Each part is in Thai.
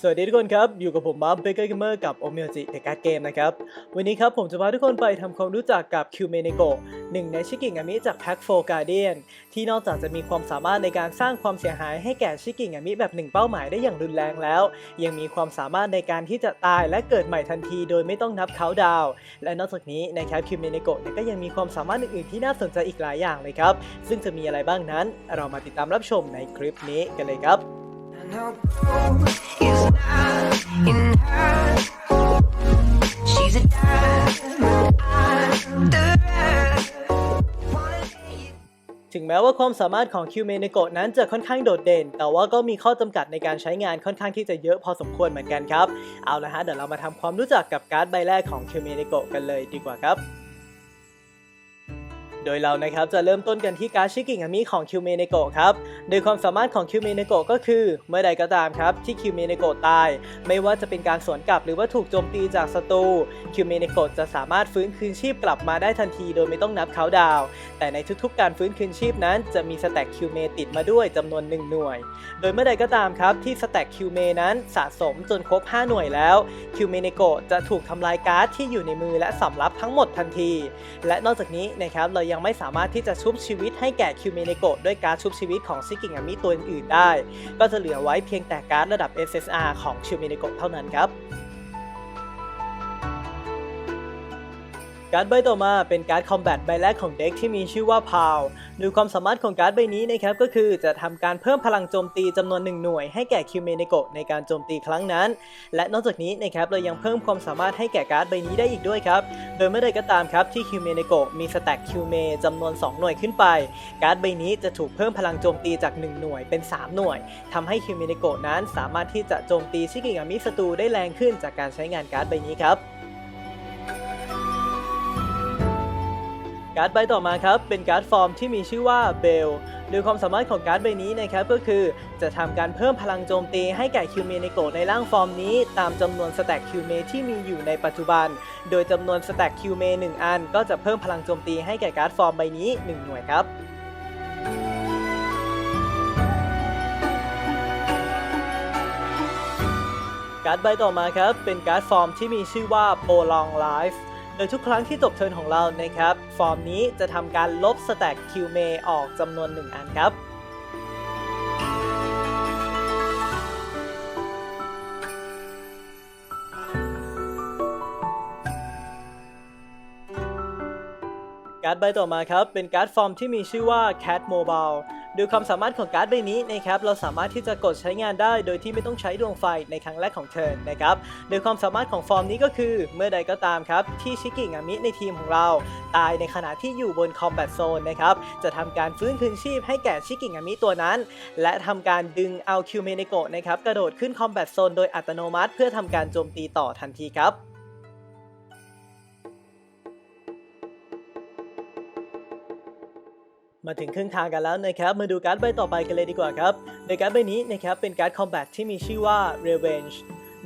สวัสดีทุกคนครับ อยู่กับผมบัฟเบเกอร์เกมเมอร์กับโอเมจิเดการ์ดเกมนะครับ วันนี้ครับผมจะพาทุกคนไปทำความรู้จักกับคิวเมเนโกะหนึ่งในชิกิงามิจากแพ็คโฟการเดียนที่นอกจากจะมีความสามารถในการสร้างความเสียหายให้แก่ชิกิงามิแบบหนึ่งเป้าหมายได้อย่างรุนแรงแล้ว ยังมีความสามารถในการที่จะตายและเกิดใหม่ทันทีโดยไม่ต้องนับเขาดาว และนอกจากนี้นะครับคิวเมเนโกะก็ยังมีความสามารถอื่นๆที่น่าสนใจอีกหลายอย่างเลยครับ ซึ่งจะมีอะไรบ้างนั้นเรามาติดตามรับชมในคลิปนี้กันเลยครับ ถึงแม้ว่าความสามารถของคิวเมเนโกะนั้นจะค่อนข้างโดดเด่น แต่ว่าก็มีข้อจำกัดในการใช้งานค่อนข้างที่จะเยอะพอสมควรเหมือนกันครับ เอาละฮะ เดี๋ยวเรามาทำความรู้จักกับการ์ดใบแรกของคิวเมเนโกะกันเลยดีกว่าครับ โดยเรานะครับจะเริ่มต้นกันที่การชิกิงามิของคิวเมเนโกะครับ โดยความสามารถของคิวเมเนโกะก็คือ เมื่อใดก็ตามครับที่คิวเมเนโกะตาย ไม่ว่าจะเป็นการสวนกลับหรือว่าถูกโจมตีจากศัตรูคิวเมเนโกะจะสามารถฟื้นคืนชีพกลับมาได้ทันทีโดยไม่ต้องนับเขาดาว แต่ในทุกๆ การฟื้นคืนชีพนั้น จะมีสแต็กคิวเมติดมาด้วยจำนวน 1 หน่วย โดยเมื่อใดก็ตามครับที่สแต็กคิวเมนั้นสะสมจนครบ 5 หน่วยแล้วคิวเมเนโกะจะถูกทำลายการ์ดที่อยู่ในมือและสำรับทั้งหมดทันที และนอกจากนี้นะครับเรายังังไม่สามารถที่จะชุบชีวิตให้แก่คิวเมเนโกะด้วยการชุบชีวิตของซิกิงามิตัวอื่นๆได้ ก็จะเหลือไว้เพียงแต่การ์ดระดับ SSR ของคิวเมเนโกะเท่านั้นครับ การ์ดใบต่อมาเป็นการ์ดคอมแบทใบแรกของเด็กที่มีชื่อว่าพาวโดยความสามารถของการ์ดใบนี้นะครับก็คือจะทำการเพิ่มพลังโจมตีจำนวนหนึ่งหน่วย ให้แก่คิวเมเนโกะในการโจมตีครั้งนั้น และนอกจากนี้นะครับเรายังเพิ่มความสามารถให้แก่การ์ดใบนี้ได้อีกด้วยครับ โดยเมื่อใดก็ตามครับที่คิวเมเนโกะมีสแต็กคิวเมจำนวน 2 หน่วยขึ้นไป การ์ดใบนี้จะถูกเพิ่มพลังโจมตีจาก 1 หน่วยเป็น 3 หน่วยทำให้คิวเมเนโกะนั้นสามารถที่จะโจมตีชิกิงามิศัตรูได้แรงขึ้นจากการใช้งานการ์ดใบนี้ครับ การ์ดใบต่อมาครับเป็นการ์ดฟอร์มที่มีชื่อว่าเบลโดยความสามารถของการ์ดใบนี้นะครับก็คือจะทำการเพิ่มพลังโจมตีให้แก่คิวเมในโกะในร่างฟอร์มนี้ ตามจำนวนสแต็กคิวเมที่มีอยู่ในปัจจุบัน โดยจำนวนสแต็กคิวเม1อัน ก็จะเพิ่มพลังโจมตีให้แก่การ์ดฟอร์มใบนี้ 1 หน่วยครับการ์ดใบต่อมาครับเป็นการ์ดฟอร์มที่มีชื่อว่า Prolong Life โดยทุกครั้งที่จบเทิร์นของเรานะครับ ฟอร์มนี้จะทำการลบสแต็กคิวเมออกจำนวน 1 อันครับ ดใบต่อมาครับเป็นการ์ดฟอร์มที่มีชื่อว่า Cat Mobile ดยความสามารถของการ์ดใบนี้นะครับเราสามารถที่จะกดใช้งานได้ โดยที่ไม่ต้องใช้ดวงไฟในครั้งแรกของเทิร์นนะครับโดยความสามารถของฟอร์มนี้ก็คือเมื่อใดก็ตามครับที่ชิกิงามิในทีมของเรา ตายในขณะที่อยู่บนคอมแบทโซนนะครับจะทำการฟื้นคืนชีพให้แก่ชิกิงามิตัวนั้น และทำการดึงเอาคิวเมเนโกะนะครับกระโดดขึ้นคอมแบทโซนโดยอัตโนมัติ เพื่อทำการโจมตีต่อทันทีครับ มาถึงครึ่งทางกันแล้วนะครับ มาดูการ์ดใบต่อไปกันเลยดีกว่าครับโดยการ์ดใบนี้นะครับเป็นการ์ดคอมแบทที่มีชื่อว่า Revenge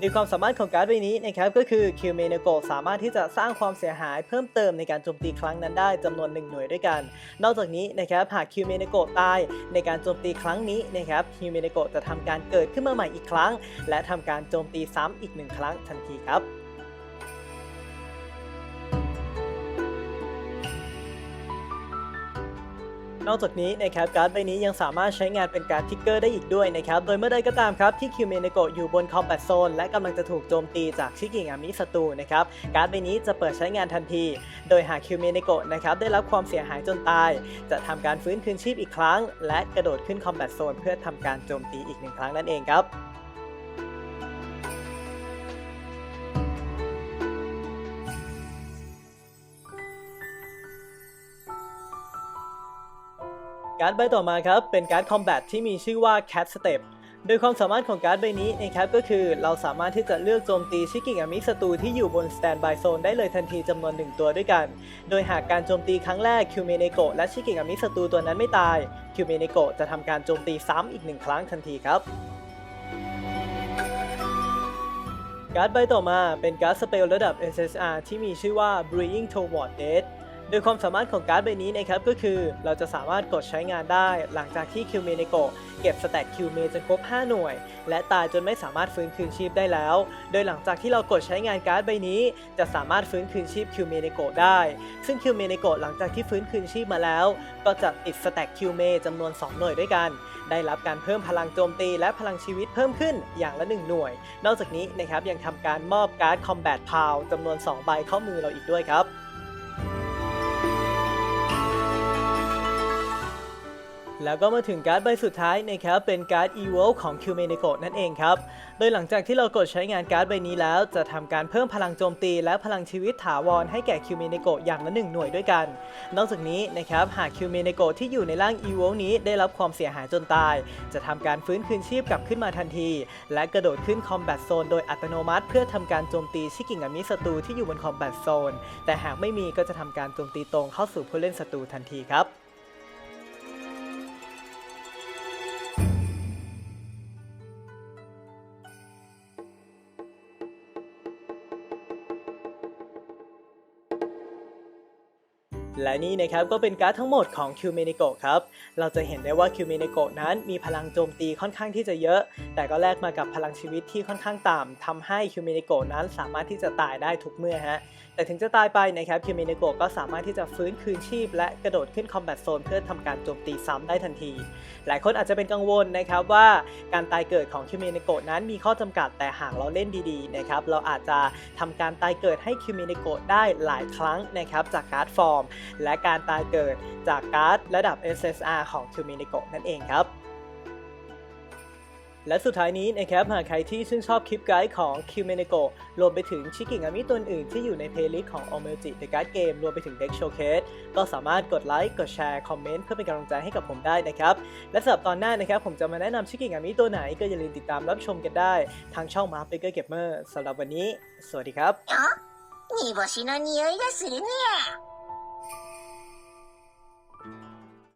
โดยความสามารถของการ์ดใบนี้นะครับก็คือคิวเมเนโกสามารถที่จะสร้างความเสียหายเพิ่มเติมในการโจมตีครั้งนั้นได้จำนวนหนึ่งหน่วยด้วยกัน นอกจากนี้นะครับหากคิวเมเนโกตายในการโจมตีครั้งนี้นะครับคิวเมเนโกจะทำการเกิดขึ้นมาใหม่อีกครั้ง และทำการโจมตีซ้ำอีกหนึ่งครั้งทันทีครับ นอกจากนี้นะครับการ์ดใบนี้ยังสามารถใช้งานเป็นการ์ดทิกเกอร์ได้อีกด้วยนะครับโดยเมื่อใดก็ตามครับที่คิวเมเนโกะอยู่บนคอมแบทโซนและกำลังจะถูกโจมตีจากชิกิงามิศัตรูนะครับการ์ดใบนี้จะเปิดใช้งานทันที โดยหากคิวเมเนโกะนะครับได้รับความเสียหายจนตาย จะทำการฟื้นคืนชีพอีกครั้ง และกระโดดขึ้นคอมแบทโซนเพื่อทำการโจมตีอีกหนึ่งครั้งนั่นเองครับ การ์ดใบต่อมาครับเป็นการ์ดคอมแบทที่มีชื่อว่า Cat Step โดยความสามารถของการ์ดใบนี้นะครับก็คือ เราสามารถที่จะเลือกโจมตีชิกิงามิศัตรูที่อยู่บนสแตนบายโซนได้เลยทันทีจำนวนหนึ่งตัวด้วยกัน โดยหากการโจมตีครั้งแรกคิวเมเนโกะและชิกิงามิศัตรูตัวนั้นไม่ตายคิวเมเนโกะจะทำการโจมตีซ้ำอีกหนึ่งครั้งทันทีครับการ์ดใบต่อมาเป็นการ์ดสเปลระดับ SSR ที่มีชื่อว่า Brewing Toward Death โดยความสามารถของการ์ดใบนี้นะครับก็คือเราจะสามารถกดใช้งานได้หลังจากที่คิวเมเนโกเก็บสแต็กคิวเมจนครบ 5 หน่วย และตายจนไม่สามารถฟื้นคืนชีพได้แล้ว โดยหลังจากที่เรากดใช้งานการ์ดใบนี้ จะสามารถฟื้นคืนชีพคิวเมเนโกได้ ซึ่งคิวเมเนโกหลังจากที่ฟื้นคืนชีพมาแล้ว ก็จะติดสแต็กคิวเมจำนวน 2 หน่วยด้วยกัน ได้รับการเพิ่มพลังโจมตีและพลังชีวิตเพิ่มขึ้นอย่างละ 1 หน่วย นอกจากนี้นะครับยังทำการมอบการ์ดคอมแบทพาวจำนวน 2 ใบเข้ามือเราอีกด้วยครับ แล้วก็มาถึงการ์ดใบสุดท้ายนะครับเป็นการ์ด e v o ของ q m e n e k o นั่นเองครับ โดยหลังจากที่เรากดใช้งานการ์ดใบนี้แล้ว จะทำการเพิ่มพลังโจมตีและพลังชีวิตถาวรให้แก่ q m e n e k o อย่างละหนึ่งหน่วยด้วยกัน นอกจากนี้นะครับหาก q m e n e k o ที่อยู่ในร่าง e v o นี้ได้รับความเสียหายจนตาย จะทำการฟื้นคืนชีพกลับขึ้นมาทันที และกระโดดขึ้น Combat Zone โดยอัตโนมัติ เพื่อทำการโจมตีชิกิงามิศัตรูที่อยู่บน Combat Zone แต่หากไม่มีก็จะทำการโจมตีตรงเข้าสู่ผู้เล่นศัตรูทันทีครับ และนี่นะครับก็เป็นการ์ดทั้งหมดของ q m e n e k o ครับ เราจะเห็นได้ว่า q m e n e k o นั้นมีพลังโจมตีค่อนข้างที่จะเยอะ แต่ก็แลกมากับพลังชีวิตที่ค่อนข้างต่ำทำให้ q m e n e k o นั้นสามารถที่จะตายได้ทุกเมื่อฮะ แต่ถึงจะตายไปนะครับ q m e n e k o ก็สามารถที่จะฟื้นคืนชีพ และกระโดดขึ้น Combat Zone เพื่อทำการโจมตีซ้ำได้ทันที หลายคนอาจจะเป็นกังวลนะครับว่าการตายเกิดของ q m e n e k o นั้นมีข้อจำกัดแต่หากเราเล่นดีๆนะครับเราอาจจะทำการตายเกิดให้ q m e n e k o ได้หลายครั้งนะครับจากการ์ดฟอร์มและการตายเกิดจากการ์ดระดับ SSR ของ q m e n e k o นั่นเองครับและสุดท้ายนี้นะครับหากใครที่ชื่นชอบคลิปไกด์ของ q m e n e k o รวมไปถึงชิกิงามิตัวอื่นที่อยู่ในเพลย์ลิสต์ของ o m e l j i The Card Game รวมไปถึง Deck Showcase ก็สามารถกดไลค์กดแชร์ คอมเมนต์เพื่อเป็นกำลังใจให้กับผมได้นะครับ และสำหรับตอนหน้านะครับ ผมจะมาแนะนำชิกิงามิตัวไหนก็อย่าลืมติดตามรับชมกันได้ ทางช่อง Mark Baker Gamer สำหรับวันนี้ สวัสดีครับ